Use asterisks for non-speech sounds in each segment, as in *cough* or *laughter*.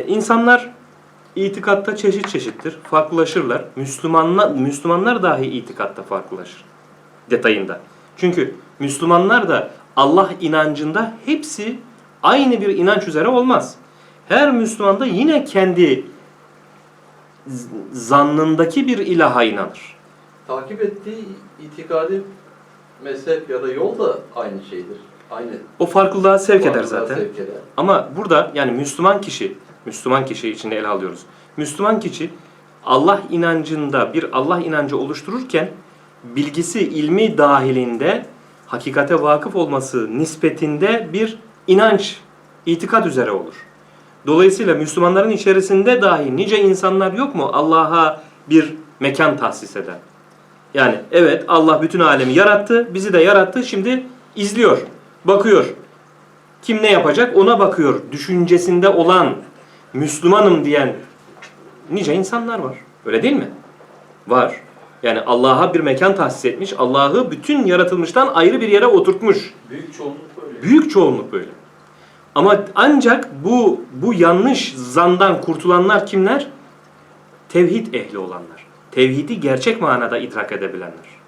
Ee, insanlar itikatta çeşit çeşittir. Farklılaşırlar. Müslümanlar, Müslümanlar dahi itikatta farklılaşır. Detayında. Çünkü Müslümanlar da Allah inancında hepsi aynı bir inanç üzere olmaz. Her Müslüman da yine kendi zannındaki bir ilaha inanır. Takip ettiği itikadi mezhep ya da yol da aynı şeydir. Aynı. O farklılığa sevk eder farklılığa zaten. sevk eder. Ama burada yani Müslüman kişi, Müslüman kişi içinde ele alıyoruz. Müslüman kişi Allah inancında bir Allah inancı oluştururken bilgisi ilmi dahilinde hakikate vakıf olması nispetinde bir inanç, itikat üzere olur. Dolayısıyla Müslümanların içerisinde dahi nice insanlar yok mu Allah'a bir mekan tahsis eden? Yani evet Allah bütün alemi yarattı, bizi de yarattı, şimdi izliyor, bakıyor. Kim ne yapacak ona bakıyor. Düşüncesinde olan Müslümanım diyen nice insanlar var. Öyle değil mi? Var. Yani Allah'a bir mekan tahsis etmiş. Allah'ı bütün yaratılmıştan ayrı bir yere oturtmuş. Büyük çoğunluk böyle. Büyük çoğunluk böyle. Ama ancak bu bu yanlış zandan kurtulanlar kimler? Tevhid ehli olanlar. Tevhidi gerçek manada idrak edebilenler.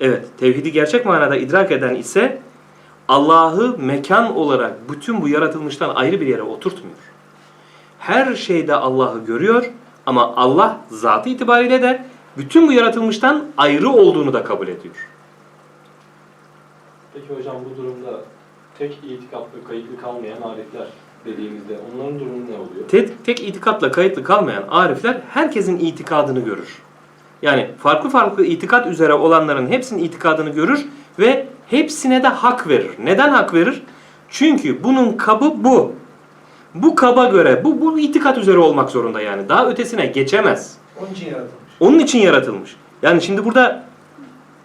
Evet, tevhidi gerçek manada idrak eden ise Allah'ı mekan olarak bütün bu yaratılmıştan ayrı bir yere oturtmuyor. Her şeyde Allah'ı görüyor ama Allah zatı itibariyle de bütün bu yaratılmıştan ayrı olduğunu da kabul ediyor. Peki hocam bu durumda tek itikatlı kayıtlı kalmayan arifler dediğimizde onların durumu ne oluyor? Tek, tek itikatla kayıtlı kalmayan arifler herkesin itikadını görür. Yani farklı farklı itikat üzere olanların hepsinin itikadını görür ve hepsine de hak verir. Neden hak verir? Çünkü bunun kabı bu. Bu kaba göre, bu, bu itikat üzere olmak zorunda yani. Daha ötesine geçemez. Onun için yaratılmış. Onun için yaratılmış. Yani şimdi burada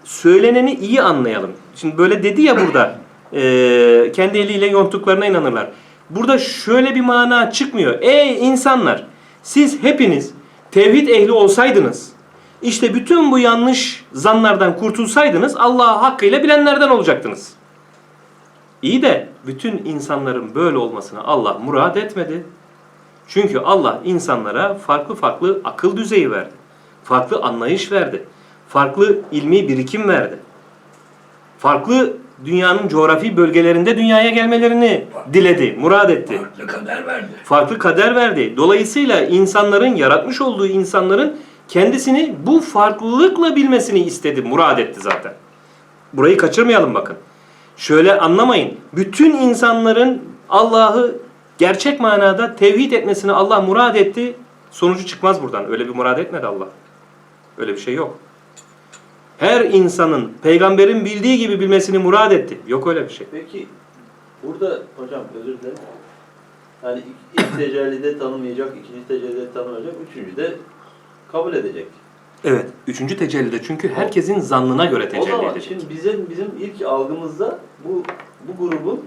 söyleneni iyi anlayalım. Şimdi böyle dedi ya burada eee, *clears throat* kendi eliyle yonttuklarına inanırlar. Burada şöyle bir mana çıkmıyor. Ey insanlar siz hepiniz tevhid ehli olsaydınız işte bütün bu yanlış zanlardan kurtulsaydınız Allah'ı hakkıyla bilenlerden olacaktınız. İyi de bütün insanların böyle olmasını Allah murad etmedi. Çünkü Allah insanlara farklı farklı akıl düzeyi verdi. Farklı anlayış verdi. Farklı ilmi birikim verdi. Farklı dünyanın coğrafi bölgelerinde dünyaya gelmelerini diledi, murad etti. Farklı kader verdi. Farklı kader verdi. Dolayısıyla insanların, yaratmış olduğu insanların kendisini bu farklılıkla bilmesini istedi, murad etti zaten. Burayı kaçırmayalım bakın. Şöyle anlamayın. Bütün insanların Allah'ı gerçek manada tevhid etmesini Allah murad etti. Sonucu çıkmaz buradan. Öyle bir murad etmedi Allah. Öyle bir şey yok. Her insanın peygamberin bildiği gibi bilmesini murad etti. Yok öyle bir şey. Peki burada hocam özür dilerim. Yani ilk, tecellide tanımayacak, ikinci tecellide tanımayacak, üçüncü de kabul edecek. Evet. Üçüncü tecellide çünkü herkesin zannına göre O tecelli zaman edecek. şimdi bizim bizim ilk algımızda bu bu grubun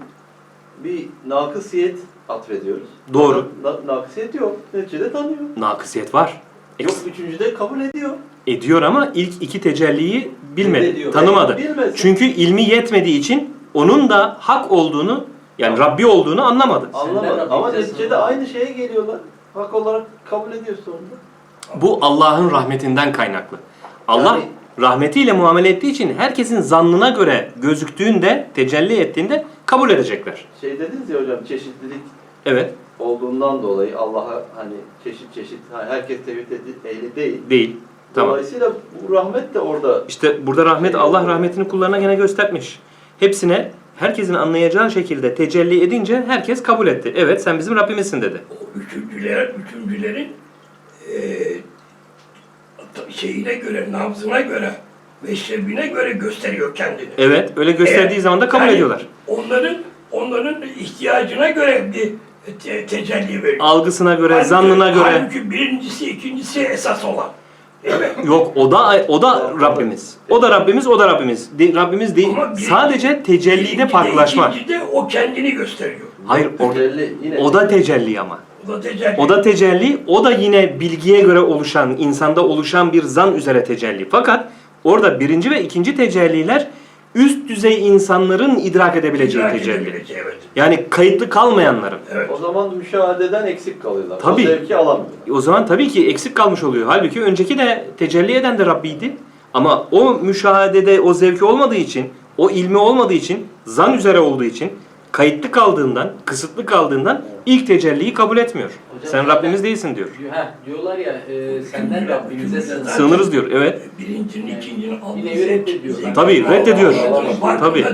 bir nakısiyet atfediyoruz. Doğru. Na, nakısiyet yok. Neticede tanıyor. Nakısiyet var. Yok Eks- üçüncüde kabul ediyor. ediyor ama ilk iki tecelliyi bilmedi, Reddediyor. tanımadı. Bilmesin. Çünkü ilmi yetmediği için onun da hak olduğunu yani Rabbi olduğunu anlamadı. Anlamadı. Ama Senden neticede Rabbim aynı şeye geliyorlar. Hak olarak kabul ediyor sonunda. Bu Allah'ın rahmetinden kaynaklı. Allah Yani- rahmetiyle muamele ettiği için herkesin zannına göre gözüktüğünde, tecelli ettiğinde kabul edecekler. Şey dediniz ya hocam çeşitlilik Evet, olduğundan dolayı Allah'a hani çeşit çeşit hani herkes tevhid ehli değil. değil. Tamam. Dolayısıyla bu rahmet de orada İşte burada rahmet Şey Allah rahmetini kullarına gene göstermiş. Hepsine herkesin anlayacağı şekilde tecelli edince herkes kabul etti. Evet sen bizim Rabbimizsin dedi. O üçüncüler, üçüncülerin eee şeyine göre, nabzına göre, meşrebine göre gösteriyor kendini. Evet öyle gösterdiği zaman da kabul Yani ediyorlar. Onların onların ihtiyacına göre bir te- tecelli veriyor. Algısına göre, Halbuki- zannına göre. Halbuki birincisi, ikincisi esas olan. Değil mi? *laughs* Yok o da o da Rabbimiz. O da Rabbimiz, o da Rabbimiz. De- Rabbimiz değil. Ama birinci- Sadece tecellide farklılaşma. ikincide o kendini gösteriyor. Hayır o, tecelli yine o da tecelli ama. O da tecelli. O da tecelli, o da yine bilgiye göre oluşan, insanda oluşan bir zan üzere tecelli. Fakat orada birinci ve ikinci tecelliler üst düzey insanların idrak edebileceği İdrak tecelli. edebileceği, evet. Yani kayıtlı kalmayanların. Evet. O zaman müşahededen eksik kalıyorlar. Tabii. O zevki alamıyorlar. O zaman tabii ki eksik kalmış oluyor. Halbuki önceki de tecelli eden de Rabbiydi. Ama o müşahedede o zevki olmadığı için, o ilmi olmadığı için, zan üzere olduğu için, kayıtlı kaldığından, kısıtlı kaldığından ilk tecelliyi kabul etmiyor. Hocam Sen Rabbimiz değilsin diyor. Heh, diyorlar ya e, senden Rabbimize sığınırız. Sığınırız diyor. Evet. Birincinin, ikincinin, reddediyorlar. zevk- Tabii, reddediyor. Tabii.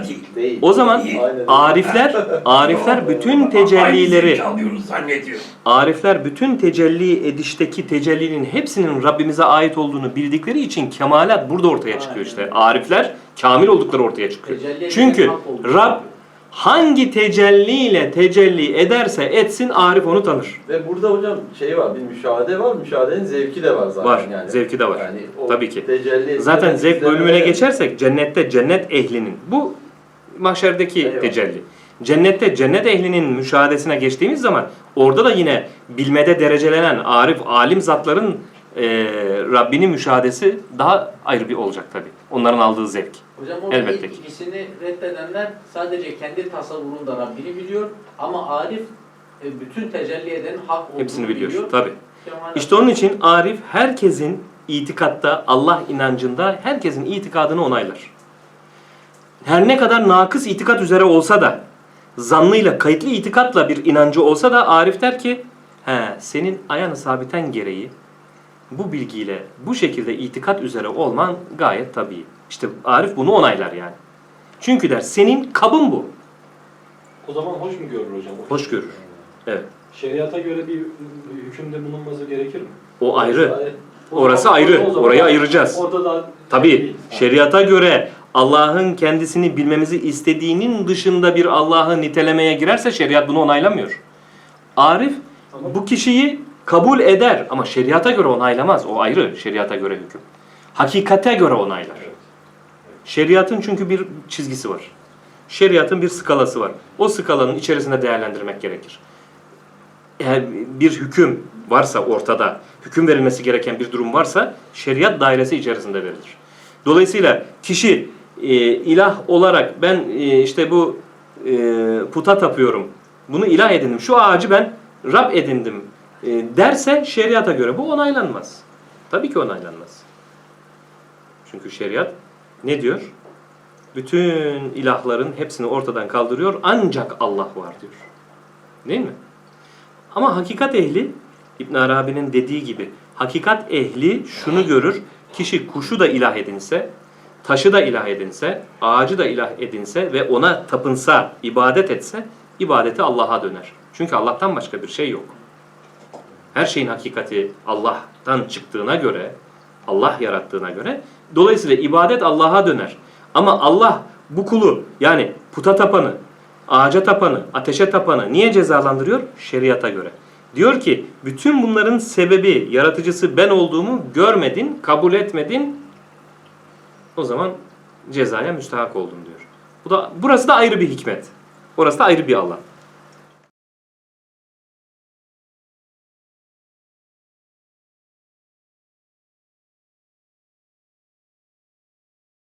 O zaman arifler, arifler bütün tecellileri, zevki alıyoruz zannediyor. arifler bütün tecelli edişteki tecellinin hepsinin Rabbimize ait olduğunu bildikleri için kemalat burada ortaya çıkıyor işte. Arifler kamil oldukları ortaya çıkıyor. Tecelli eden Çünkü hak. Rab hangi tecelliyle tecelli ederse etsin Arif onu tanır. Ve burada hocam şey var, bir müşahede var. Müşahedenin zevki de var zaten Var, yani. zevki de var. Yani o Tabii ki. Tecelli Zaten zevk bölümüne geçersek cennette cennet ehlinin bu mahşerdeki Eyvallah. tecelli. Cennette cennet ehlinin müşahadesine geçtiğimiz zaman orada da yine bilmede derecelenen arif, alim zatların e, Rabbini müşahadesi daha ayrı bir olacak tabi. Onların aldığı zevk. Hocam orada Elbette ilk ki. ikisini reddedenler sadece kendi tasavvurunda Rabbini biliyor ama Arif e, bütün tecelli edenin hak olduğunu Hepsini biliyor. biliyor. Tabi. İşte onun için arif herkesin itikatta, Allah inancında herkesin itikadını onaylar. Her ne kadar nakıs itikat üzere olsa da, zannıyla, kayıtlı itikatla bir inancı olsa da arif der ki, he, senin ayağını sabiten gereği bu bilgiyle bu şekilde itikat üzere olman gayet tabii. İşte arif bunu onaylar yani. Çünkü der senin kabın bu. O zaman hoş mu görür hocam? Hoş görür. Evet. Şeriata göre bir hükümde bulunması gerekir mi? O ayrı. Orası ayrı. Orayı ayıracağız. Orada da Tabii şeriata göre Allah'ın kendisini bilmemizi istediğinin dışında bir Allah'ı nitelemeye girerse şeriat bunu onaylamıyor. Arif bu kişiyi kabul eder ama şeriata göre onaylamaz. O ayrı şeriata göre hüküm. Hakikate göre onaylar. Şeriatın çünkü bir çizgisi var. Şeriatın bir skalası var. O skalanın içerisinde değerlendirmek gerekir. Eğer bir hüküm varsa ortada, hüküm verilmesi gereken bir durum varsa şeriat dairesi içerisinde verilir. Dolayısıyla kişi e, ilah olarak ben e, işte bu e, puta tapıyorum, bunu ilah edindim, şu ağacı ben Rab edindim e, derse şeriata göre bu onaylanmaz. Tabii ki onaylanmaz. Çünkü şeriat ne diyor? Bütün ilahların hepsini ortadan kaldırıyor ancak Allah var diyor. Değil mi? Ama hakikat ehli İbn Arabi'nin dediği gibi hakikat ehli şunu görür. Kişi kuşu da ilah edinse, taşı da ilah edinse, ağacı da ilah edinse ve ona tapınsa, ibadet etse ibadeti Allah'a döner. Çünkü Allah'tan başka bir şey yok. Her şeyin hakikati Allah'tan çıktığına göre, Allah yarattığına göre dolayısıyla ibadet Allah'a döner. Ama Allah bu kulu yani puta tapanı, ağaca tapanı, ateşe tapanı niye cezalandırıyor? Şeriata göre. Diyor ki bütün bunların sebebi, yaratıcısı ben olduğumu görmedin, kabul etmedin. O zaman cezaya müstahak oldun diyor. Bu da burası da ayrı bir hikmet. Orası da ayrı bir Allah.